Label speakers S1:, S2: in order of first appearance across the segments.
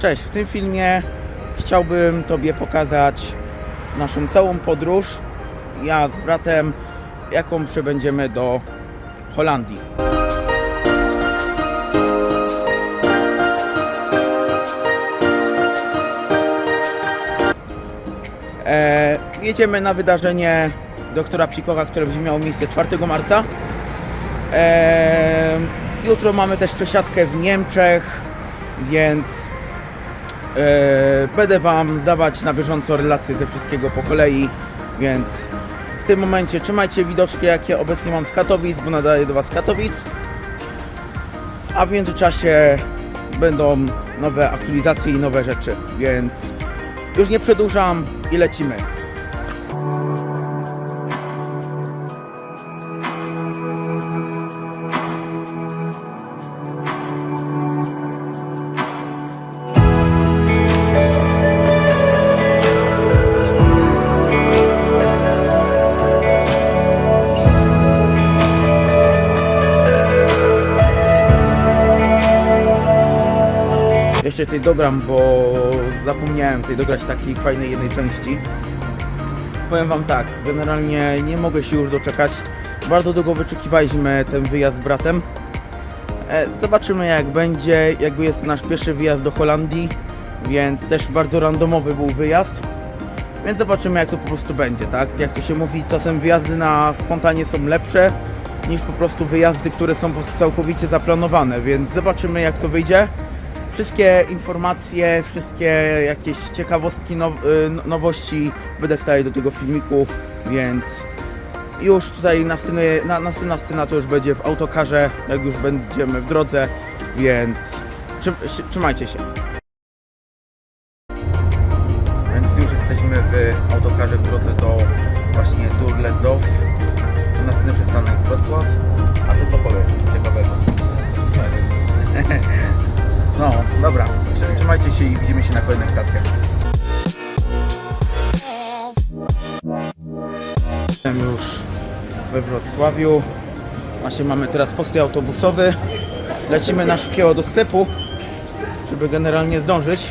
S1: Cześć, w tym filmie chciałbym Tobie pokazać naszą całą podróż. Ja z bratem, jaką przebędziemy do Holandii. E, jedziemy na wydarzenie doktora Psikowa, które będzie miało miejsce 4 marca. E, jutro mamy też przesiadkę w Niemczech, więc będę Wam zdawać na bieżąco relacje ze wszystkiego po kolei, więc w tym momencie trzymajcie widoczki, jakie obecnie mam z Katowic, bo nadaję do Was Katowic. A w międzyczasie będą nowe aktualizacje i nowe rzeczy, więc już nie przedłużam i lecimy. Jeszcze tej dogram, bo zapomniałem tej dograć takiej fajnej jednej części. Powiem Wam tak, generalnie nie mogę się już doczekać. Bardzo długo wyczekiwaliśmy ten wyjazd z bratem. E, Zobaczymy jak będzie, jakby jest to nasz pierwszy wyjazd do Holandii, więc też bardzo randomowy był wyjazd. Więc zobaczymy jak to po prostu będzie, tak? Jak to się mówi, czasem wyjazdy na spontanie są lepsze niż po prostu wyjazdy, które są po prostu całkowicie zaplanowane, więc zobaczymy jak to wyjdzie. Wszystkie informacje, wszystkie jakieś ciekawostki, now, y, nowości będę wstawiać do tego filmiku, więc już tutaj następny, na, następna scena to już będzie w autokarze, jak już będziemy w drodze, więc trzym, się- trzymajcie się. Więc już jesteśmy w autokarze w drodze do właśnie Durlesdorf. Następny przystanek Wrocław. A to co powiem ciekawego? No, dobra. Trzy- Trzymajcie się i widzimy się na kolejnych stacjach. Jestem już we Wrocławiu. Właśnie mamy teraz postój autobusowy. Lecimy na szybkiego do sklepu, żeby generalnie zdążyć.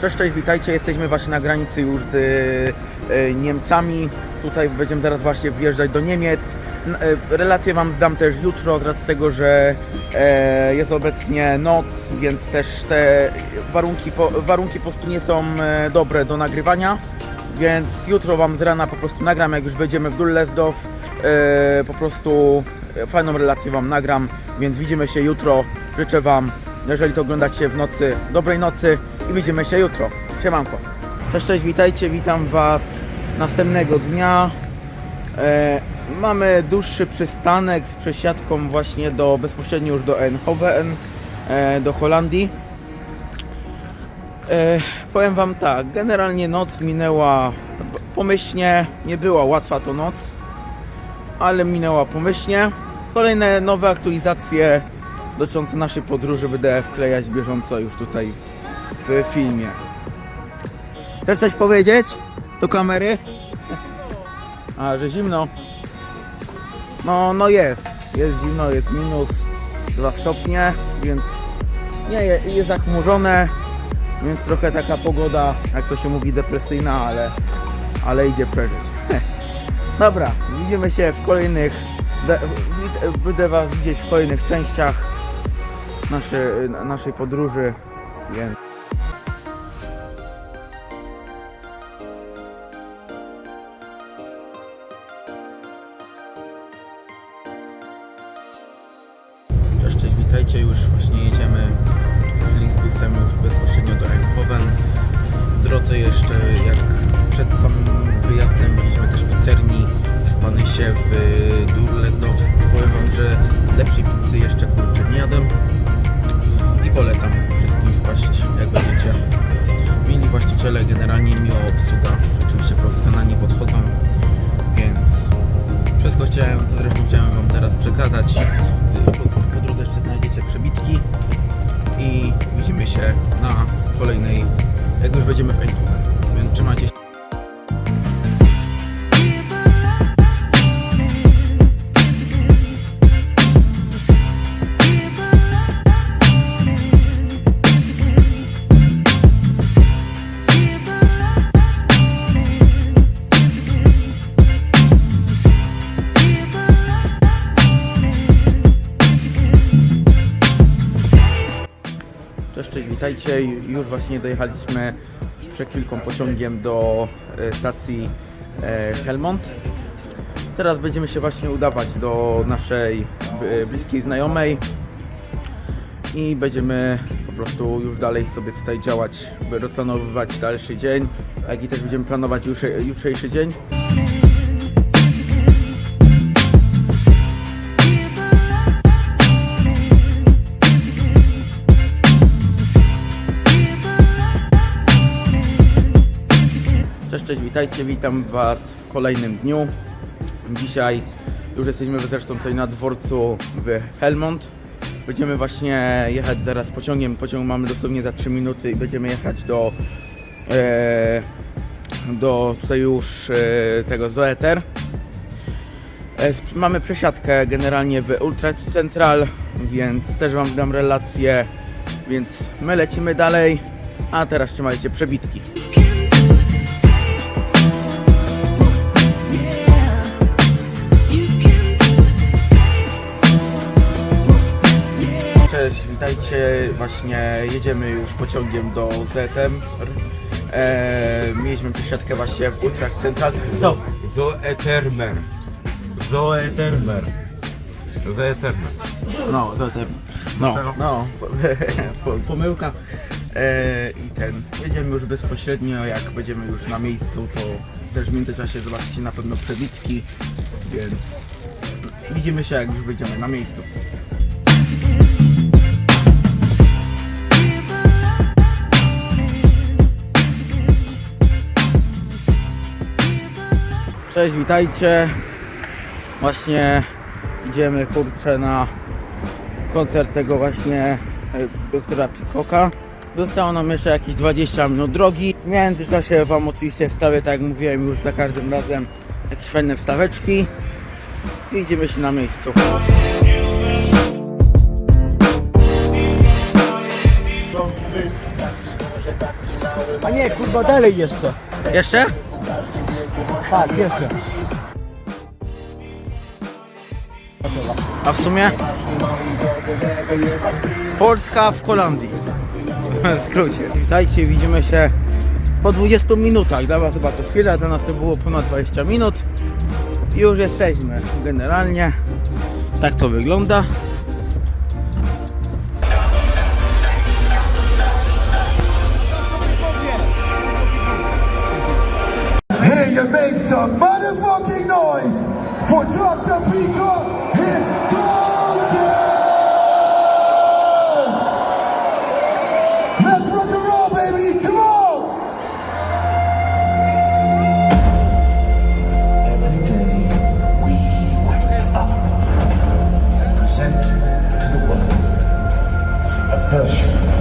S1: Cześć, cześć, witajcie. Jesteśmy właśnie na granicy już z e, Niemcami. Tutaj będziemy zaraz właśnie wjeżdżać do Niemiec. E, Relacje Wam zdam też jutro, z racji tego, że e, jest obecnie noc, więc też te warunki warunki po prostu nie są e, dobre do nagrywania. Więc jutro Wam z rana po prostu nagram, jak już będziemy w Dullesdorf. Po prostu fajną relację Wam nagram, więc widzimy się jutro. Życzę Wam, jeżeli to oglądacie w nocy, dobrej nocy i widzimy się jutro. Siemanko. Cześć, cześć, witajcie, witam Was następnego dnia. E, mamy dłuższy przystanek z przesiadką właśnie do, bezpośrednio już do Eindhoven, e, do Holandii. E, powiem Wam tak, generalnie noc minęła pomyślnie, nie była łatwa to noc, ale minęła pomyślnie. Kolejne nowe aktualizacje dotyczące naszej podróży będę wklejać bieżąco już tutaj w filmie. Chcesz coś powiedzieć do kamery? A, że zimno. No, no jest. Jest zimno, jest minus 2 stopnie, więc nie, je- jest zachmurzone, więc trochę taka pogoda, jak to się mówi, depresyjna, ale, ale idzie przeżyć. Dobra, widzimy się w kolejnych, będę Was widzieć w kolejnych częściach naszej, naszej podróży, więc... Bye. Już właśnie dojechaliśmy przed chwilką pociągiem do e, stacji e, Helmont. Teraz będziemy się właśnie udawać do naszej e, bliskiej znajomej i będziemy po prostu już dalej sobie tutaj działać, rozplanowywać dalszy dzień, jak i też będziemy planować jutrze- jutrzejszy dzień. Cześć, witajcie, witam Was w kolejnym dniu. Dzisiaj już jesteśmy zresztą tutaj na dworcu w Helmont. Będziemy właśnie jechać zaraz pociągiem. Pociąg mamy dosłownie za 3 minuty i będziemy jechać do e, do tutaj już e, tego Zoeter. E, mamy przesiadkę generalnie w Ultra Central, więc też Wam dam relację. Więc my lecimy dalej, a teraz trzymajcie przebitki. Cześć, witajcie. Właśnie jedziemy już pociągiem do ZM. E, mieliśmy przesiadkę właśnie w Ultrach Central. Co?
S2: Zoetermer. Zoetermer. Zoetermer.
S1: No, ZM. No, no, po- pomyłka. E, I ten, jedziemy już bezpośrednio, jak będziemy już na miejscu, to też w międzyczasie zobaczycie na pewno przebitki, więc widzimy się, jak już będziemy na miejscu. Cześć, witajcie. Właśnie idziemy kurczę na koncert tego właśnie e, doktora Pikoka. Zostało nam jeszcze jakieś 20 minut drogi. W międzyczasie Wam oczywiście wstawię, tak jak mówiłem już za każdym razem, jakieś fajne wstaweczki. I idziemy się na miejscu.
S3: A nie, kurwa, dalej jeszcze.
S1: Jeszcze?
S3: Tak, jeszcze.
S1: A w sumie? Polska w Holandii. W skrócie. Witajcie, widzimy się po 20 minutach. Dla Was chyba to chwila, dla nas to było ponad 20 minut. I już jesteśmy. Generalnie tak to wygląda.
S4: Version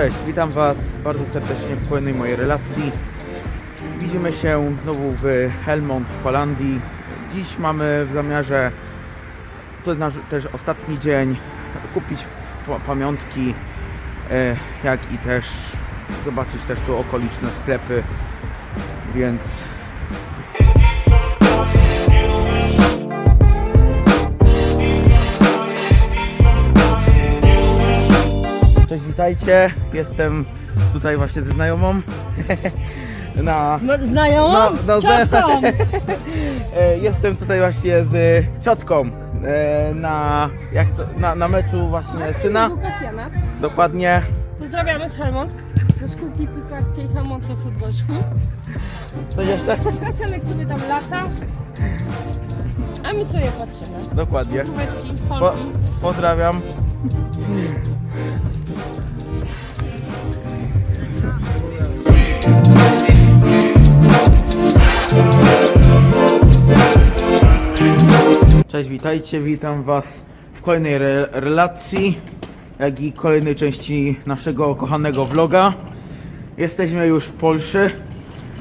S1: Cześć, witam Was bardzo serdecznie w kolejnej mojej relacji. Widzimy się znowu w Helmond w Holandii. Dziś mamy w zamiarze, to jest nasz też ostatni dzień, kupić pamiątki, e, jak i też zobaczyć też tu okoliczne sklepy, więc witajcie. Jestem tutaj właśnie ze znajomą. Na,
S5: Zna- Znajomą?
S1: No, no,
S5: Ciotką!
S1: e, jestem tutaj właśnie z ciotką e, na, jak to, na, na meczu właśnie syna.
S5: Łukasjana.
S1: Dokładnie.
S5: Pozdrawiamy z Helmont, ze szkółki piłkarskiej Helmondce Football School.
S1: Coś jeszcze?
S5: Łukasjanek sobie tam lata, a my sobie patrzymy.
S1: Dokładnie. Po, pozdrawiam. Cześć, witajcie, witam Was w kolejnej re relacji, jak i kolejnej części naszego kochanego vloga. Jesteśmy już w Polsce.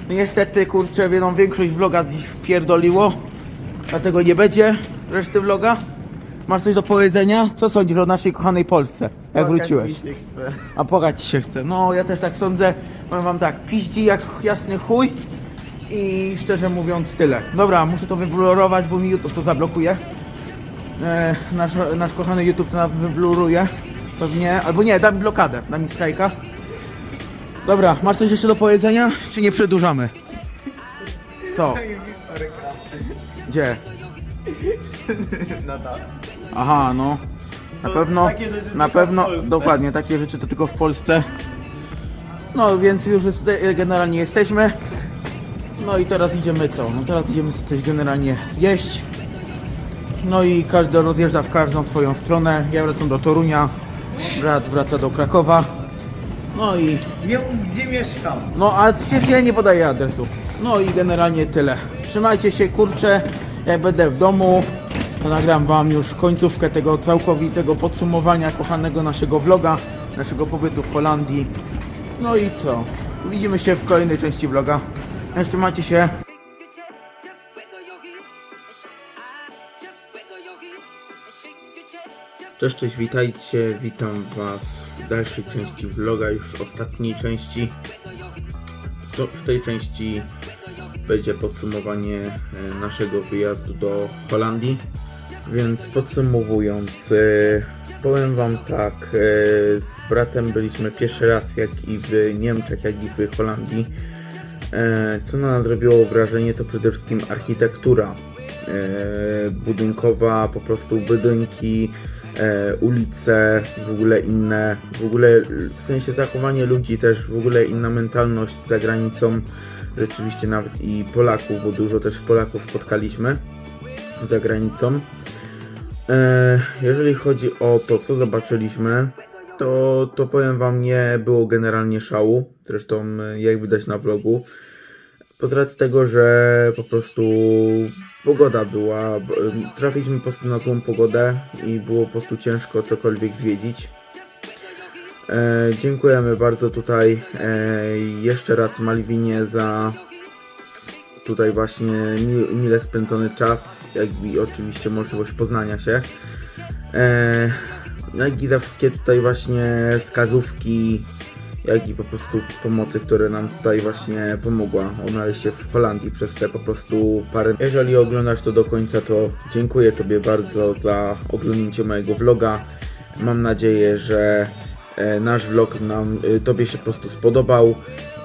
S1: No Niestety, kurczę, jedną większość vloga dziś wpierdoliło, dlatego nie będzie reszty vloga. Masz coś do powiedzenia? Co sądzisz o naszej kochanej Polsce, jak wróciłeś? A płakać ci się chce. No, ja też tak sądzę. Powiem wam tak, piździ jak jasny chuj i szczerze mówiąc tyle. Dobra, muszę to wyblurować, bo mi YouTube to zablokuje. E, nasz, nasz kochany YouTube to nas wybluruje. Pewnie, albo nie, da mi blokadę, da mi strajka. Dobra, masz coś jeszcze do powiedzenia, czy nie przedłużamy? Co? Gdzie? Aha, no. Na pewno, na pewno, dokładnie, takie rzeczy to tylko w Polsce. No, więc już jest, generalnie jesteśmy. No i teraz idziemy co? No teraz idziemy sobie coś generalnie zjeść. No i każdy rozjeżdża w każdą swoją stronę. Ja wracam do Torunia, brat wraca do Krakowa. No i
S3: Nie gdzie mieszkam.
S1: no a przecież ja nie podaję adresu. No i generalnie tyle. Trzymajcie się kurcze. Jak będę w domu, to nagram wam już końcówkę tego całkowitego podsumowania kochanego naszego vloga, naszego pobytu w Holandii. No i co? Widzimy się w kolejnej części vloga. Jeszcze macie się. Cześć, cześć, witajcie, witam was w dalszej części vloga, już ostatniej części. To w tej części będzie podsumowanie e, naszego wyjazdu do Holandii. Więc podsumowując, e, powiem wam tak, e, z bratem byliśmy pierwszy raz jak i w Niemczech, jak i w Holandii. E, Co na nas zrobiło wrażenie to przede wszystkim architektura budynkowa, po prostu budynki, ulice, w ogóle inne, w ogóle w sensie zachowanie ludzi też, w ogóle inna mentalność za granicą, rzeczywiście nawet i Polaków, bo dużo też Polaków spotkaliśmy za granicą. E, Jeżeli chodzi o to, co zobaczyliśmy, to, to powiem Wam, nie było generalnie szału. Zresztą, e, jak widać na vlogu. Z racji tego, że po prostu pogoda była. Trafiliśmy po prostu na złą pogodę i było po prostu ciężko cokolwiek zwiedzić. E, dziękujemy bardzo tutaj e, jeszcze raz Malwinie za tutaj właśnie mi, mile spędzony czas, jak i oczywiście możliwość poznania się. E, jak i za wszystkie tutaj właśnie wskazówki, jak i po prostu pomocy, które nam tutaj właśnie pomogła odnaleźć się w Holandii przez te po prostu parę. Jeżeli oglądasz to do końca, to dziękuję Tobie bardzo za oglądnięcie mojego vloga. Mam nadzieję, że e, nasz vlog nam, y, Tobie się po prostu spodobał.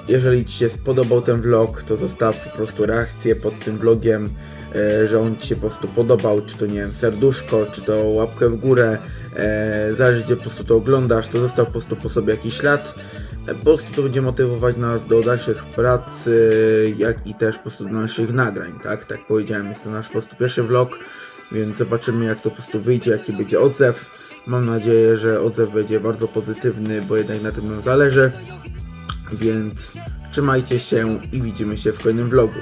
S1: Jeżeli Ci się spodobał ten vlog, to zostaw po prostu reakcję pod tym vlogiem, e, że on Ci się po prostu podobał, czy to nie wiem, serduszko, czy to łapkę w górę, e, zależy gdzie po prostu to oglądasz, to zostaw po prostu po sobie jakiś ślad. E, Po prostu to będzie motywować nas do dalszych prac, jak i też po prostu do naszych nagrań, tak? Tak powiedziałem, jest to nasz po prostu pierwszy vlog, więc zobaczymy jak to po prostu wyjdzie, jaki będzie odzew. Mam nadzieję, że odzew będzie bardzo pozytywny, bo jednak na tym nam zależy. Więc trzymajcie się i widzimy się w kolejnym vlogu.